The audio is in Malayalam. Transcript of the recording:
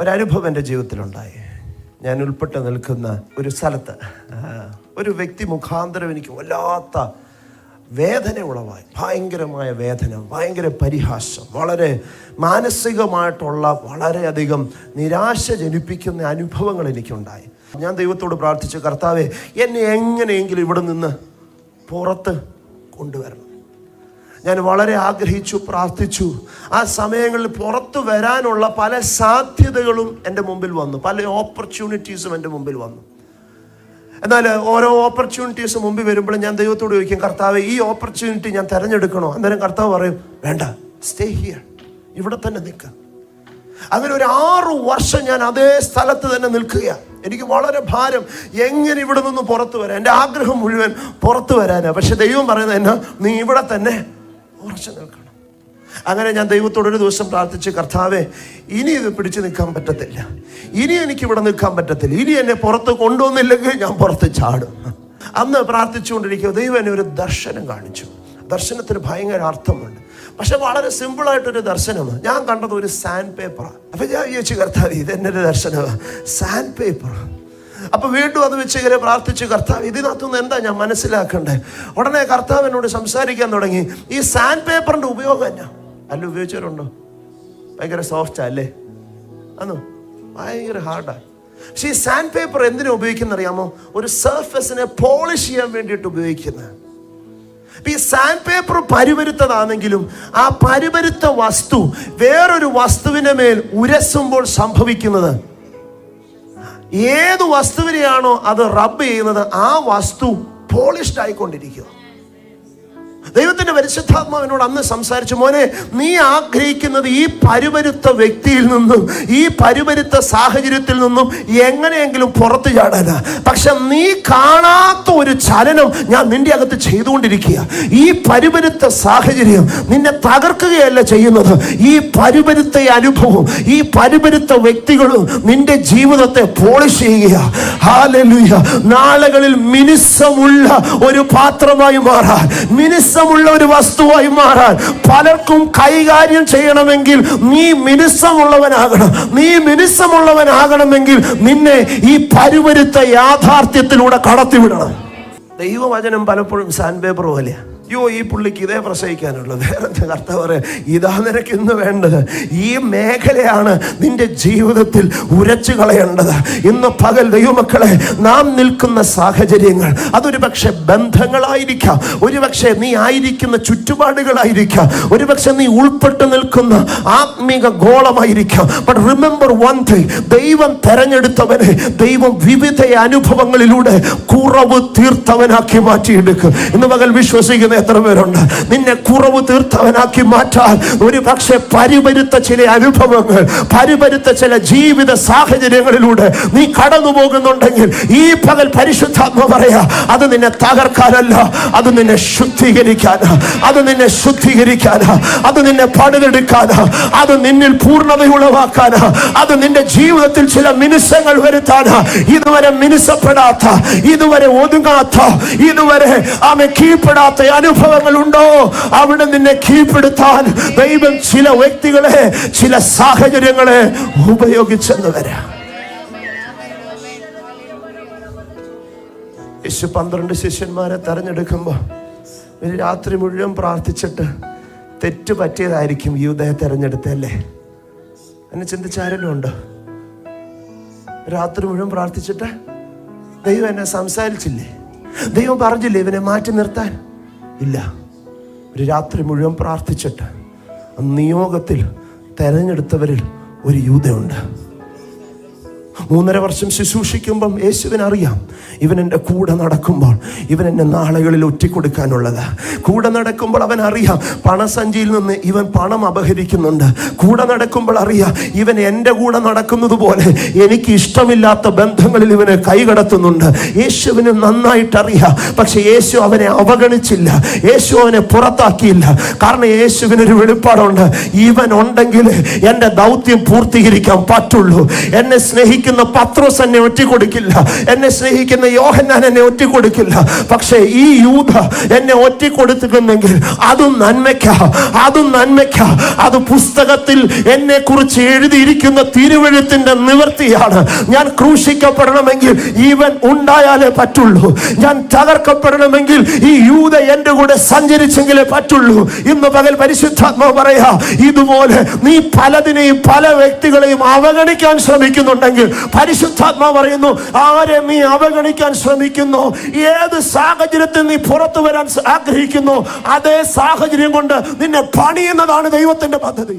ഒരനുഭവം എന്റെ ജീവിതത്തിലുണ്ടായി. ഞാൻ ഉൾപ്പെട്ട് നിൽക്കുന്ന ഒരു സ്ഥലത്ത് ഒരു വ്യക്തി മുഖാന്തരം എനിക്ക് വല്ലാത്ത വേദന ഉളവായി. ഭയങ്കരമായ വേദന ഭയങ്കര പരിഹാസം വളരെ മാനസികമായിട്ടുള്ള വളരെയധികം നിരാശ ജനിപ്പിക്കുന്ന അനുഭവങ്ങൾ എനിക്കുണ്ടായി. ഞാൻ ദൈവത്തോട് പ്രാർത്ഥിച്ചു കർത്താവെ എന്നെ എങ്ങനെയെങ്കിലും ഇവിടെ നിന്ന് പുറത്ത് കൊണ്ടുവരണം. ഞാൻ വളരെ ആഗ്രഹിച്ചു പ്രാർത്ഥിച്ചു. ആ സമയങ്ങളിൽ പുറത്തു വരാനുള്ള പല സാധ്യതകളും എന്റെ മുമ്പിൽ വന്നു. പല ഓപ്പർച്യൂണിറ്റീസും എന്റെ മുമ്പിൽ വന്നു. എന്നാൽ ഓരോ ഓപ്പർച്യൂണിറ്റീസ് മുമ്പിൽ വരുമ്പോൾ ഞാൻ ദൈവത്തോട് ചോദിക്കും കർത്താവ് ഈ ഓപ്പർച്യൂണിറ്റി ഞാൻ തിരഞ്ഞെടുക്കണോ? അന്നേരം കർത്താവ് പറയും വേണ്ട സ്റ്റേ ഹിയർ ഇവിടെ തന്നെ നിൽക്കുക അങ്ങനെ ഒരു ആറ് വർഷം ഞാൻ അതേ സ്ഥലത്ത് തന്നെ നിൽക്കുകയാണ് എനിക്ക് വളരെ ഭാരം. എങ്ങനെ ഇവിടെ നിന്ന് പുറത്തു വരാൻ? എന്റെ ആഗ്രഹം മുഴുവൻ പുറത്തു വരാനാണ് പക്ഷെ ദൈവം പറയുന്നത് എന്നാ നീ ഇവിടെ തന്നെ ഉറച്ചു നിൽക്കണം അങ്ങനെ ഞാൻ ദൈവത്തോട് ഒരു ദിവസം പ്രാർത്ഥിച്ച് കർത്താവെ ഇനി ഇത് പിടിച്ചു നിൽക്കാൻ പറ്റത്തില്ല. ഇനി എനിക്ക് ഇവിടെ നിൽക്കാൻ പറ്റത്തില്ല. ഇനി എന്നെ പുറത്ത് കൊണ്ടുവന്നില്ലെങ്കിൽ ഞാൻ പുറത്ത് ചാടും. അന്ന് പ്രാർത്ഥിച്ചുകൊണ്ടിരിക്കുക ദൈവം എന്നെ ഒരു ദർശനം കാണിച്ചു. ദർശനത്തിന് ഭയങ്കര അർത്ഥമുണ്ട്. പക്ഷെ വളരെ സിമ്പിളായിട്ടൊരു ദർശനമാണ്. ഞാൻ കണ്ടത് ഒരു സാൻഡ് പേപ്പറാണ്. അപ്പൊ ഞാൻ ചോദിച്ചു കർത്താവ് ഇത് എന്റെ ഒരു ദർശനമാണ് സാൻഡ് പേപ്പർ അപ്പൊ വീണ്ടും അത് വെച്ച് ഇങ്ങനെ പ്രാർത്ഥിച്ചു കർത്താവ് ഇതിനകത്തുനിന്ന് എന്താ ഞാൻ മനസ്സിലാക്കണ്ടേ? ഉടനെ കർത്താവ് എന്നോട് സംസാരിക്കാൻ തുടങ്ങി. ഈ സാൻഡ് പേപ്പറിന്റെ ഉപയോഗം എന്നാ? അല്ല ഉപയോഗിച്ചവരുണ്ടോ? ഭയങ്കര സോഫ്റ്റാ അല്ലേ? അന്നോ ഭയങ്കര ഹാർഡാ പക്ഷേ ഈ സാൻഡ് പേപ്പർ എന്തിനാ ഉപയോഗിക്കുന്ന അറിയാമോ? ഒരു സർഫസിനെ പോളിഷ് ചെയ്യാൻ വേണ്ടിയിട്ട് ഉപയോഗിക്കുന്നത് ഈ സാൻഡ് പേപ്പർ പരുപരുത്തതാണെങ്കിലും ആ പരുപരുത്ത വസ്തു വേറൊരു വസ്തുവിന്റെ മേൽ ഉരസുമ്പോൾ സംഭവിക്കുന്നത് ഏത് വസ്തുവിനെയാണോ അത് റബ്ബ് ചെയ്യുന്നത് ആ വസ്തു പോളിഷ്ഡ് ആയിക്കൊണ്ടിരിക്കുക. ദൈവത്തിന്റെ പരിശുദ്ധാത്മാവിനോട് അന്ന് സംസാരിച്ചു മോനെ നീ ആഗ്രഹിക്കുന്നത് ഈ പരുപരുത്ത വ്യക്തിയിൽ നിന്നും ഈ പരുപരുത്ത സാഹചര്യത്തിൽ നിന്നും എങ്ങനെയെങ്കിലും പുറത്തു ചാടാനാ. പക്ഷെ നീ കാണാത്ത ഒരു ചലനം ഞാൻ നിന്റെ അകത്ത് ചെയ്തുകൊണ്ടിരിക്കുക. ഈ പരുപരുത്ത സാഹചര്യം നിന്നെ തകർക്കുകയല്ല ചെയ്യുന്നത്. ഈ പരുപരുത്ത അനുഭവം ഈ പരുപരുത്ത വ്യക്തികളും നിന്റെ ജീവിതത്തെ പോളിഷ് ചെയ്യുക. ഹാലലുയ നാളുകളിൽ മിനുസമുള്ള ഒരു പാത്രമായി മാറാൻ മിനുസമുള്ള ഒരു വസ്തുവായി മാറാൻ പലർക്കും കൈകാര്യം ചെയ്യണമെങ്കിൽ നീ മിനുസമുള്ളവനാകണം. നീ മിനുസമുള്ളവനാകണമെങ്കിൽ നിന്നെ ഈ പരുവരുത്ത യാഥാർത്ഥ്യത്തിലൂടെ കടത്തിവിടണം. ദൈവവചനം പലപ്പോഴും സാൻ പേപ്പർ അയ്യോ ഈ പുള്ളിക്ക് ഇതേ പ്രസവിക്കാനുള്ളൂ. വേറെ കർത്താവ് പറയാം? ഇതാ നിനക്ക് ഇന്ന് വേണ്ടത്. ഈ മേഖലയാണ് നിന്റെ ജീവിതത്തിൽ ഉരച്ചു കളയേണ്ടത്. ഇന്ന് പകൽ ദൈവമക്കളെ നാം നിൽക്കുന്ന സാഹചര്യങ്ങൾ അതൊരു പക്ഷെ ബന്ധങ്ങളായിരിക്കാം. ഒരു പക്ഷെ നീ ആയിരിക്കുന്ന ചുറ്റുപാടുകളായിരിക്കാം. ഒരു പക്ഷെ നീ ഉൾപ്പെട്ടു നിൽക്കുന്ന ആത്മീക ഗോളമായിരിക്കാം. ബട്ട് റിമെമ്പർ വൺ തിങ് ദൈവം തെരഞ്ഞെടുത്തവനെ ദൈവം വിവിധ അനുഭവങ്ങളിലൂടെ കുറവ് തീർത്തവനാക്കി മാറ്റിയെടുക്കും. ഇന്ന് പകൽ വിശ്വസിക്കുന്ന എത്ര പേരുണ്ട്? നിന്നെ കുറവ് തീർത്തവനാക്കി മാറ്റാൻ ഒരു പക്ഷെ പരിപരുത്ത ചില അനുഭവങ്ങൾ പരിപരുത്ത ചില ജീവിത സാഹചര്യങ്ങളിലൂടെ നീ കടന്നു പോകുന്നുണ്ടെങ്കിൽ ഈ പകൽ പരിശുദ്ധാത്മ പറയാ അത് നിന്നെ തകർക്കാനല്ല അത് നിന്നെ ശുദ്ധീകരിക്കാനാ അത് നിന്നെ ശുദ്ധീകരിക്കാനാ അത് നിന്നെ പണിതെടുക്കാനാ അത് നിന്നിൽ പൂർണതയുളവാക്കാനാ അത് നിന്റെ ജീവിതത്തിൽ ചില മിനുസങ്ങൾ വരുത്താനാ ഇതുവരെ മിനുസപ്പെടാത്ത ഇതുവരെ ഒതുങ്ങാത്ത ഇതുവരെ ആമെ കീഴ്പ്പെടാത്ത അനുഭവങ്ങളുണ്ടോ? അവിടെ നിന്നെ കീഴ്പ്പെടുത്താൻ ദൈവം ചില വ്യക്തികളെ ചില സാഹചര്യങ്ങളെ ഉപയോഗിച്ചെന്ന് വരാം. യേശു പന്ത്രണ്ട് ശിഷ്യന്മാരെ തെരഞ്ഞെടുക്കുമ്പോൾ ഒരു രാത്രി മുഴുവൻ പ്രാർത്ഥിച്ചിട്ട് തെറ്റ് പറ്റിയതായിരിക്കും യൂതയെ തെരഞ്ഞെടുത്തല്ലേ? എന്നെ ചിന്തിച്ച ആരെങ്കിലും ഉണ്ടോ രാത്രി മുഴുവൻ പ്രാർത്ഥിച്ചിട്ട് ദൈവം എന്നെ സംസാരിച്ചില്ലേ? ദൈവം പറഞ്ഞില്ലേ ഇവനെ മാറ്റി നിർത്താൻ? ഇല്ല. ഒരു രാത്രി മുഴുവൻ പ്രാർത്ഥിച്ചിട്ട് നിയോഗത്തിൽ തെരഞ്ഞെടുത്തവരിൽ ഒരു യൂതയുണ്ട്. മൂന്നര വർഷം ശുശ്രൂഷിക്കുമ്പം യേശുവിനറിയാം ഇവൻ എന്റെ കൂടെ നടക്കുമ്പോൾ ഇവൻ എന്നെ നാളുകളിൽ ഒറ്റിക്കൊടുക്കാനുള്ളത്. കൂടെ നടക്കുമ്പോൾ അവൻ അറിയാം പണസഞ്ചിയിൽ നിന്ന് ഇവൻ പണം അപഹരിക്കുന്നുണ്ട്. കൂടെ നടക്കുമ്പോൾ അറിയാം ഇവൻ എന്റെ കൂടെ നടക്കുന്നത് പോലെ എനിക്ക് ഇഷ്ടമില്ലാത്ത ബന്ധങ്ങളിൽ ഇവനെ കൈകടത്തുന്നുണ്ട്. യേശുവിന് നന്നായിട്ട് അറിയാം പക്ഷെ യേശു അവനെ അവഗണിച്ചില്ല. യേശു അവനെ പുറത്താക്കിയില്ല. കാരണം യേശുവിനൊരു വെളിപ്പാടുണ്ട്. ഇവൻ ഉണ്ടെങ്കിൽ എന്റെ ദൗത്യം പൂർത്തീകരിക്കാൻ പറ്റുള്ളൂ. എന്നെ സ്നേഹിക്കുന്ന സ്നേഹിക്കുന്ന പത്രോസ് എന്നെ ഒറ്റിക്കൊടുക്കില്ല. എന്നെ സ്നേഹിക്കുന്ന യോഹന്നാൻ എന്നെ ഒറ്റിക്കൊടുക്കില്ല. പക്ഷേ ഈ യൂത എന്നെ ഒറ്റിക്കൊടുത്തിരുന്നെങ്കിൽ അതും നന്മയ്ക്ക അതും നന്മയ്ക്ക. അത് പുസ്തകത്തിൽ എന്നെ കുറിച്ച് എഴുതിയിരിക്കുന്ന തിരുവഴുത്തിന്റെ നിവൃത്തിയാണ് ഞാൻ ക്രൂശിക്കപ്പെടണമെങ്കിൽ ഈവൻ ഉണ്ടായാലേ പറ്റുള്ളൂ. ഞാൻ തകർക്കപ്പെടണമെങ്കിൽ ഈ യൂത എന്റെ കൂടെ സഞ്ചരിച്ചെങ്കിലേ പറ്റുള്ളൂ. ഇന്ന് പകൽ പരിശുദ്ധാത്മാവ് പറയാ ഇതുപോലെ നീ പലതിനെയും പല വ്യക്തികളെയും അവഗണിക്കാൻ ശ്രമിക്കുന്നുണ്ടെങ്കിൽ പരിശുദ്ധാത്മാവ് പറയുന്നു ആരെ നീ അവഗണിക്കാൻ ശ്രമിക്കുന്നു? ഏത് സാഹചര്യത്തിൽ നീ പുറത്തു വരാൻ ആഗ്രഹിക്കുന്നു? അതേ സാഹചര്യം കൊണ്ട് നിന്നെ പണിയുന്നതാണ് ദൈവത്തിന്റെ പദ്ധതി.